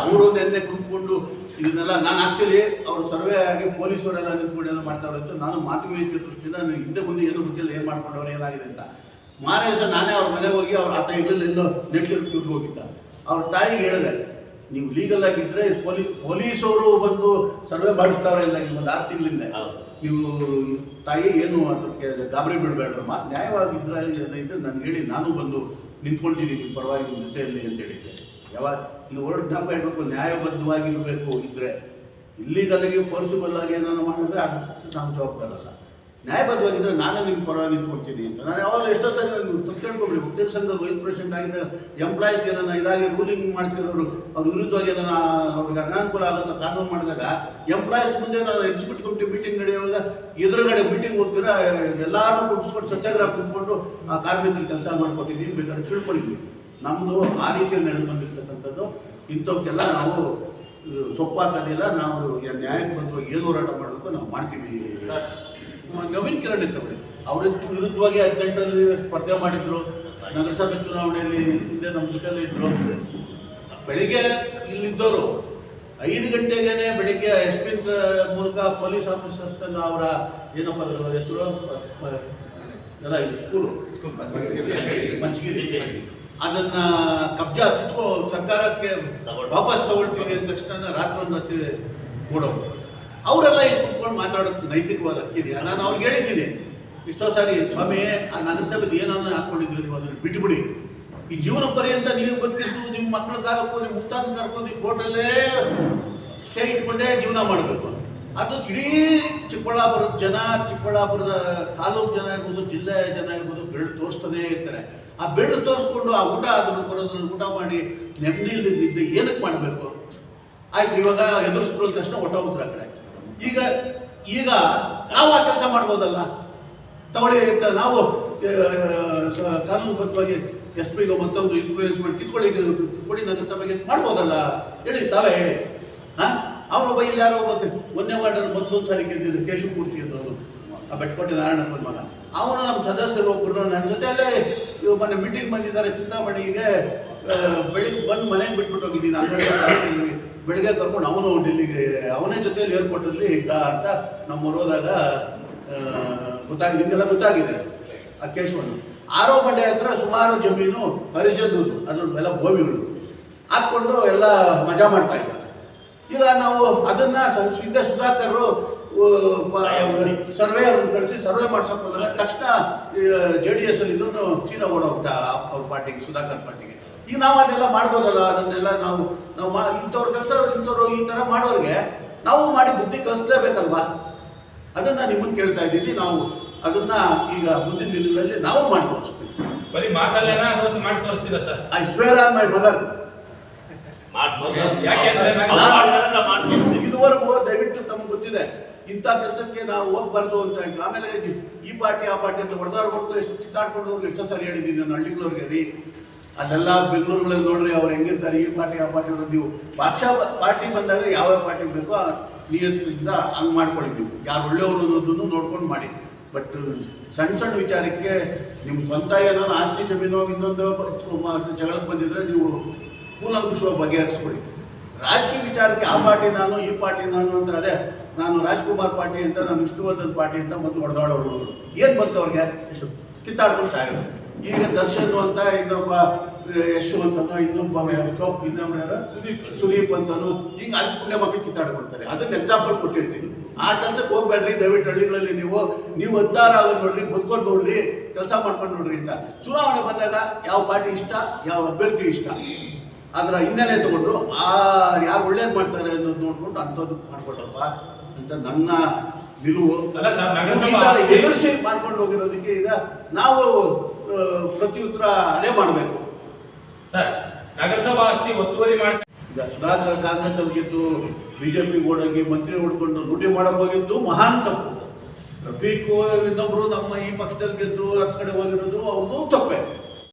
ಅವರು ನೆನ್ನೆ ಕುಂತ್ಕೊಂಡು ಇದನ್ನೆಲ್ಲ ನಾನು ಆಕ್ಚುಲಿ ಅವರು ಸರ್ವೆ ಆಗಿ ಪೊಲೀಸವರೆಲ್ಲ ನಿಂತ್ಕೊಂಡು ಏನೋ ಮಾಡ್ತಾವ್ರೆ ಅಂತ ನಾನು ಮಾತುಕತೆ ದೃಷ್ಟಿಯಿಂದ ನಾನು ಹಿಂದೆ ಮುಂದೆ ಏನು ಗೊತ್ತಿಲ್ಲ ಏನು ಮಾಡ್ಕೊಂಡವ್ರು ಏನಾಗಿದೆ ಅಂತ. ಮಾರೇಶ ದಿವಸ ನಾನೇ ಅವ್ರ ಮನೆಗೆ ಹೋಗಿ ಅವ್ರ ಆತ ಎಲ್ಲೋ ನೇಚರ್ ಕ್ಯೂರ್ಗೆ ಹೋಗಿದ್ದ. ಅವ್ರ ತಾಯಿಗೆ ಹೇಳಿದೆ ನೀವು ಲೀಗಲ್ ಆಗಿದ್ರೆ ಪೊಲೀಸ್ ಪೊಲೀಸವರು ಬಂದು ಸರ್ವೆ ಮಾಡಿಸ್ತಾವ್ರೆ ಇಲ್ಲ ನಿಮ್ಮ ಒಂದು ಆರು ತಿಂಗಳಿಂದ. ನೀವು ತಾಯಿ ಏನು ಅದಕ್ಕೆ ಗಾಬರಿ ಬಿಡಬೇಡ್ರಮ್ಮ ನ್ಯಾಯವಾಗಿದ್ರೆ ಇದ್ರೆ ನಾನು ಹೇಳಿ ನಾನು ಬಂದು ನಿಂತ್ಕೊಳ್ತೀನಿ ನಿಮ್ಮ ಪರವಾಗಿ ನಿಮ್ಮ ಜೊತೆಯಲ್ಲಿ ಅಂತ ಹೇಳಿದ್ದೆ. ಯಾವಾಗ ಇಲ್ಲಿ ಹೊರಡು ಜ್ಞಾಪಕ ಇಡಬೇಕು ನ್ಯಾಯಬದ್ಧವಾಗಿರಬೇಕು ಇದ್ರೆ ನನಗೆ ಫೋರ್ಸಿಬಲ್ ಆಗಿ ಏನಾದ್ರು ಮಾಡಿದ್ರೆ ಅದು ನಾನು ಜವಾಬ್ದಾರಲ್ಲ. ನ್ಯಾಯಬದ್ಧವಾಗಿದ್ದರೆ ನಾನೇ ನಿಮ್ಮ ಪರವಾಗಿ ನಿಂತ್ಕೊಡ್ತೀನಿ ಅಂತ. ನಾನು ಯಾವಾಗ ಎಷ್ಟೋ ಸರಿ ನಾನು ತಪ್ಪು ಉದ್ಯೋಗ ಸಂಘದ ವೈಸ್ ಪ್ರೆಸಿಡೆಂಟ್ ಆಗಿದ್ದ ಎಂಪ್ಲಾಯೀಸ್ಗೆ ನಾನು ಇದಾಗಿ ರೂಲಿಂಗ್ ಮಾಡ್ತಿರೋರು, ಅವ್ರ ವಿರುದ್ಧವಾಗಿ ಏನಾರ ಅವ್ರಿಗೆ ಅನಾನುಕೂಲ ಆಗುತ್ತೆ ಕಾನೂನು ಮಾಡಿದಾಗ ಎಂಪ್ಲಾಯೀಸ್ ಮುಂದೆ ನಾನು ಎಕ್ಸಿಕ್ಯೂಟಿವ್ ಕಮಿಟಿ ಮೀಟಿಂಗ್ ನಡೆಯುವಾಗ ಎದುರುಗಡೆ ಮೀಟಿಂಗ್ ಹೋಗ್ತೀರ ಎಲ್ಲಾರು ಕುಡಿಸ್ಕೊಂಡು ಸತ್ಯಾಗ್ರಹ ಕುತ್ಕೊಂಡು ಆ ಕಾರ್ಮಿಕರು ಕೆಲಸ ಮಾಡ್ಕೊಟ್ಟಿದ್ದೀನಿ, ಬೇಕಾದ್ರೆ ತಿಳ್ಕೊಂಡಿದ್ವಿ ನಮ್ಮದು ಆ ರೀತಿಯಲ್ಲಿ ನಡೆದು ಬಂದಿರ್ತಕ್ಕಂಥದ್ದು. ಇಂಥವಕ್ಕೆಲ್ಲ ನಾವು ಸೊಪ್ಪಾಕಲಿಲ್ಲ ಸೊಪ್ಪಾಕೋದಿಲ್ಲ ನಾವು ನ್ಯಾಯಕ್ಕೆ ಬಂದು ಏನು ಹೋರಾಟ ಮಾಡಬೇಕು ನಾವು ಮಾಡ್ತೀವಿ. ನವೀನ್ ಕಿರಣ್ ತಗೊಳ್ಳಿ ಅವ್ರ ವಿರುದ್ಧವಾಗಿ ಹದಿನೆಂಟರಲ್ಲಿ ಸ್ಪರ್ಧೆ ಮಾಡಿದ್ರು. ನಗರಸಭೆ ಚುನಾವಣೆಯಲ್ಲಿ ಹಿಂದೆ ನಮ್ಮ ಜೊತೆಯಲ್ಲಿ ಇದ್ರು. ಬೆಳಿಗ್ಗೆ ಇಲ್ಲಿದ್ದವರು ಐದು ಗಂಟೆಗೇನೆ ಬೆಳಿಗ್ಗೆ ಎಸ್ ಪಿ ಮೂಲಕ ಪೊಲೀಸ್ ಆಫೀಸರ್ಸ್ ಅವರ ಏನಪ್ಪ ಅದ್ರ ಹೆಸರು? ಎಲ್ಲ ಸ್ಕೂಲು ಮಂಚಗಿರಿ ಅದನ್ನ ಕಬ್ಜಾ ಸರ್ಕಾರಕ್ಕೆ. ವಾಪಸ್ ತಗೊಳ್ತೀವಿ ಅಂದ ತಕ್ಷಣ ರಾತ್ರಿ ಓಡೋರು ಅವರೆಲ್ಲ ಇಲ್ಲಿ ಕುತ್ಕೊಂಡು ಮಾತಾಡೋದು ನೈತಿಕವಾದ ಹಕ್ಕಿದೆಯಾ ನಾನು ಅವ್ರಿಗೆ ಹೇಳಿದ್ದೀನಿ ಇಷ್ಟೋ ಸಾರಿ, ಸ್ವಾಮಿ, ಆ ಸಭೆ ಏನನ್ನ ಹಾಕೊಂಡಿದ್ರು ನೀವು ಅದನ್ನು ಬಿಟ್ಬಿಡಿ. ಈ ಜೀವನ ಪರ್ಯಂತ ನೀವು ಬದುಕಿದ್ದು ನಿಮ್ಮ ಮಕ್ಕಳ ಕಾಲಕ್ಕೂ, ನಿಮ್ಮ ಮುತ್ತಾದ ಕರ್ಕೊಂಡು ಕೋರ್ಟಲ್ಲೇ ಸ್ಟೇ ಇಟ್ಕೊಂಡೇ ಜೀವನ ಮಾಡಬೇಕು ಅದು ಇಡೀ ಚಿಕ್ಕಬಳ್ಳಾಪುರದ ಜನ ಚಿಕ್ಕಬಳ್ಳಾಪುರದ ತಾಲೂಕು ಜನ ಇರ್ಬೋದು ಜಿಲ್ಲೆ ಜನ ಇರ್ಬೋದು ಬೆಳ್ಳು ತೋರಿಸ್ತಾನೇ ಇರ್ತಾರೆ ಆ ಬೆಳ್ಳು ತೋರಿಸ್ಕೊಂಡು ಆ ಊಟ ಅದನ್ನು ಬರೋದನ್ನು ಊಟ ಮಾಡಿ ನೆಮ್ಮದಿ ಇಲ್ಲದಿದ್ದು ಏನಕ್ಕೆ ಮಾಡಬೇಕು ಆಯ್ತು ಇವಾಗ ಎದುರಿಸ್ಕೊಳ್ಳೋ ತಕ್ಷಣ ಹೊಟ್ಟೋಗ್ತಾರೆ ಆ ಕಡೆ ಈಗ ಈಗ ನಾವು ಆ ಕೆಲಸ ಮಾಡ್ಬೋದಲ್ಲ ತಗೊಳ್ಳಿ ನಾವು ಕಾನೂನುಬದ್ಧವಾಗಿ ಎಸ್ ಪಿಗೆ ಮತ್ತೊಂದು ಇನ್ಫ್ಲೂಯೆನ್ಸ್ ಮಾಡಿ ಕಿತ್ಕೊಳ್ಳಿ ಕಿತ್ಕೊಳ್ಳಿ ನಗರಸಭೆಗೆ ಮಾಡ್ಬೋದಲ್ಲ ಹೇಳಿ ತಾವೇ ಹೇಳಿ ಅವನೊಬ್ಬ ಯಾರೋ ಒಬ್ಬ ಒಂದನೇ ವಾರ್ಡಲ್ಲಿ ಮೊದಲೊಂದು ಸಾರಿ ಗೆದ್ದಿದ್ದು ಕೇಶವಮೂರ್ತಿ ಇರೋದು ಆ ಬೆಟ್ಕೋಟೆ ನಾರಾಯಣಪ್ಪನ ಮಗ. ಅವನು ನಮ್ಮ ಸದಸ್ಯರು ಒಬ್ಬರು ನನ್ನ ಜೊತೆಯಲ್ಲೇ ಇವ್ರು ಮೊನ್ನೆ ಮೀಟಿಂಗ್ ಬಂದಿದ್ದಾರೆ, ಚಿಂತಾಮಣಿಗೆ ಬೆಳಿಗ್ಗೆ ಬಂದು ಮನೆಗೆ ಬಿಟ್ಬಿಟ್ಟು ಹೋಗಿದ್ದೀನಿ ಗಂಟೆಗೆ. ಬೆಳಿಗ್ಗೆ ಕರ್ಕೊಂಡು ಅವನು ಡೆಲ್ಲಿಗೆ, ಅವನೇ ಜೊತೆಯಲ್ಲಿ ಏರ್ಪೋರ್ಟಲ್ಲಿ ಇದ್ದ ಅಂತ ನಮ್ಮ ಹೋದಾಗ ಗೊತ್ತಾಗಿದೆ ನಿಮಗೆಲ್ಲ ಗೊತ್ತಾಗಿದೆ ಆ ಕೇಶವನು ಆರೋ ಬಂಡೆ ಹತ್ರ ಸುಮಾರು ಜಮೀನು ಹರಿಜದ್ದು ಅದ್ರ ಎಲ್ಲ ಭೂಮಿಗಳು ಹಾಕ್ಕೊಂಡು ಎಲ್ಲ ಮಜಾ ಮಾಡ್ತಾ ಇದ್ದಾರೆ ಈಗ ನಾವು ಅದನ್ನ ಸಿದ್ಧ ಹಿಂದೆ ಸುಧಾಕರ್ ಸರ್ವೆ ಕಳಿಸಿ ಸರ್ವೆ ಮಾಡ್ಸಕ್ ಹೋದಾಗ ತಕ್ಷಣ ಜೆ ಡಿ ಎಸ್ ಅಲ್ಲಿ ಇದನ್ನು ಚೀನಾ ಓಡೋಗ್ತಾ ಅವ್ರ ಪಾರ್ಟಿಗೆ ಸುಧಾಕರ್ ಪಾರ್ಟಿಗೆ. ಈಗ ನಾವು ಅದೆಲ್ಲ ಮಾಡ್ಬೋದಲ್ಲ? ಅದನ್ನೆಲ್ಲ ನಾವು ನಾವು ಮಾ ಇಂಥವ್ರ ಕೆಲಸ ಇಂಥವ್ರು ಈ ಥರ ಮಾಡೋರಿಗೆ ನಾವು ಮಾಡಿ ಬುದ್ಧಿ ಕಲಿಸ್ಲೇಬೇಕಲ್ವಾ? ಅದನ್ನು ನಿಮ್ಮನ್ನು ಕೇಳ್ತಾ ಇದ್ದೀನಿ ನಾವು ಅದನ್ನ ಈಗ ಮುಂದಿನ ದಿನಗಳಲ್ಲಿ ನಾವು ಮಾಡಿ ತೋರಿಸ್ತೀವಿ. ಬರೀ ಮಾತಲ್ಲೇನ? ಅದೊಂದು ಮಾಡಿ ತೋರಿಸ್ತೀರಾ sir? I swear on my mother ಮಾಡ್ಬೋದು ಯಾಕೆಂದ್ರೆ ಅವ್ರು ನಾನು- ಮಾಡಿದಾರಲ್ಲ ಮಾಡ್ಬೋದು ಇದುವರೆಗೂ ದಯವಿಟ್ಟು ತಮ್ಗೆ ಗೊತ್ತಿದೆ, ಇಂಥ ಕೆಲಸಕ್ಕೆ ನಾವು ಹೋಗ್ಬಾರ್ದು ಅಂತ ಹೇಳಿ ಆಮೇಲೆ ಈ ಪಾರ್ಟಿ, ಆ ಪಾರ್ಟಿ ಅಂತ ಹೊಡೆದಾಡ್ಕೊಂಡು ಎಷ್ಟು ಕಿತ್ತಾಡ್ಕೊಂಡು ಎಷ್ಟೋ ಸಾರಿ ಹೇಳಿದ್ದೀನಿ ನಾನು ಹಳ್ಳಿಗಳವ್ರಿಗೆ ರೀ. ಅಲ್ಲೆಲ್ಲ ಬೆಂಗಳೂರುಗಳಲ್ಲಿ ನೋಡ್ರಿ, ಅವ್ರು ಹೆಂಗಿರ್ತಾರೆ, ಈ ಪಾರ್ಟಿ, ಆ ಪಾರ್ಟಿ ಅವ್ರದ್ದು ನೀವು ಪಕ್ಷ ಪಾರ್ಟಿ ಬಂದಾಗ ಯಾವ ಪಾರ್ಟಿ ಬೇಕೋ ಆ ನಿಯತ್ತಿಂದ ಹಂಗೆ ಮಾಡ್ಕೊಳ್ಳಿ ನೀವು ಯಾರು ಒಳ್ಳೆಯವರು ಅನ್ನೋದನ್ನು ನೋಡ್ಕೊಂಡು ಮಾಡಿ. ಬಟ್ ಸಣ್ಣ ಸಣ್ಣ ವಿಚಾರಕ್ಕೆ ನಿಮ್ಮ ಸ್ವಂತ ಏನೋ ಆಸ್ತಿ ಜಮೀನು ಇನ್ನೊಂದು ಜಗಳಕ್ಕೆ ಬಂದಿದ್ರೆ ನೀವು ಕೂಲಂಕುಷವಾಗಿ ಬಗೆಹರಿಸ್ಕೊಡಿ ರಾಜಕೀಯ ವಿಚಾರಕ್ಕೆ ಆ ಪಾರ್ಟಿ ನಾನು ಈ ಪಾರ್ಟಿ ನಾನು ಅಂತ ಅದೇ ನಾನು ರಾಜ್ಕುಮಾರ್ ಪಾರ್ಟಿ ಅಂತ ನಾನು ವಿಷ್ಣುವರ್ಧನ್ ಪಾರ್ಟಿ ಅಂತ ಮತ್ತು ಹೊಡೆದಾಡೋರು ಏನು ಬಂತು ಅವ್ರಿಗೆ? ಎಷ್ಟು ಕಿತ್ತಾಡ್ಕೊಂಡು ಸಾಯೋದು ಈಗ ದರ್ಶನ್ ಅಂತ ಇನ್ನೊಬ್ಬ ಯಶು ಅಂತನೋ ಇನ್ನೊಬ್ಬ ಯಾರು ಚೌಕ್ ಇನ್ನೊಬ್ಬ ಯಾರು? ಸುದೀಪ್. ಸುದೀಪ್ ಅಂತನೋ. ಹಿಂಗೆ ಅಲ್ಲಿ ಪುಣ್ಯ ಮಕ್ಕಳು ಕಿತ್ತಾಡ್ಕೊಳ್ತಾರೆ. ಅದನ್ನ ಎಕ್ಸಾಂಪಲ್ ಕೊಟ್ಟಿರ್ತೀನಿ. ಆ ಕೆಲಸಕ್ಕೆ ಹೋಗ್ಬೇಡ್ರಿ ದಯವಿಟ್ಟು ಹಳ್ಳಿಗಳಲ್ಲಿ ನೀವು. ನೀವು ಉದ್ಧಾರ ಆಗೋದು ನೋಡ್ರಿ ಬದುಕೊಂಡು ನೋಡ್ರಿ ಕೆಲಸ ಮಾಡ್ಕೊಂಡು ನೋಡ್ರಿ ಅಂತ. ಚುನಾವಣೆ ಬಂದಾಗ ಯಾವ ಪಾರ್ಟಿ ಇಷ್ಟ ಯಾವ ಅಭ್ಯರ್ಥಿ ಇಷ್ಟ? ಅದರ ಹಿನ್ನೆಲೆ ತಗೊಂಡು ಆ ಯಾರು ಒಳ್ಳೇದು ಮಾಡ್ತಾರೆ ಅನ್ನೋದು ನೋಡ್ಕೊಂಡು ಅಂಥದ್ದು ಮಾಡ್ಕೊಟ್ರಪ್ಪ ಅಂತ ನನ್ನ ನಿಲುವು. ಸರ್, ಎದುರಿಸಿ ಮಾಡ್ಕೊಂಡು ಹೋಗಿರೋದಕ್ಕೆ ಈಗ ನಾವು ಪ್ರತ್ಯುತ್ತರ ಅದೇ ಮಾಡಬೇಕು. ಸರ್ ನಗರಸಭಾ ಆಸ್ತಿ ಒತ್ತುವರಿ ಮಾಡಿ ಈಗ ಸುಧಾಕರ್ ಕಾಂಗ್ರೆಸ್ ಅವ್ರು ಗೆದ್ದು ಬಿಜೆಪಿ ಓಡೋಗಿ ಮಂತ್ರಿ ಹೊಡ್ಕೊಂಡು ಲೂಟಿ ಮಾಡಕ್ ಹೋಗಿದ್ದು ಮಹಾನ್ ತಪ್ಪು. ರಫೀಕ್ ಇನ್ನೊಬ್ರು ನಮ್ಮ ಈ ಪಕ್ಷದಲ್ಲಿ ಗೆದ್ದು ಹತ್ತು ಕಡೆ ಹೋಗಿರೋದು ಅವ್ರದ್ದು ತಪ್ಪೆ.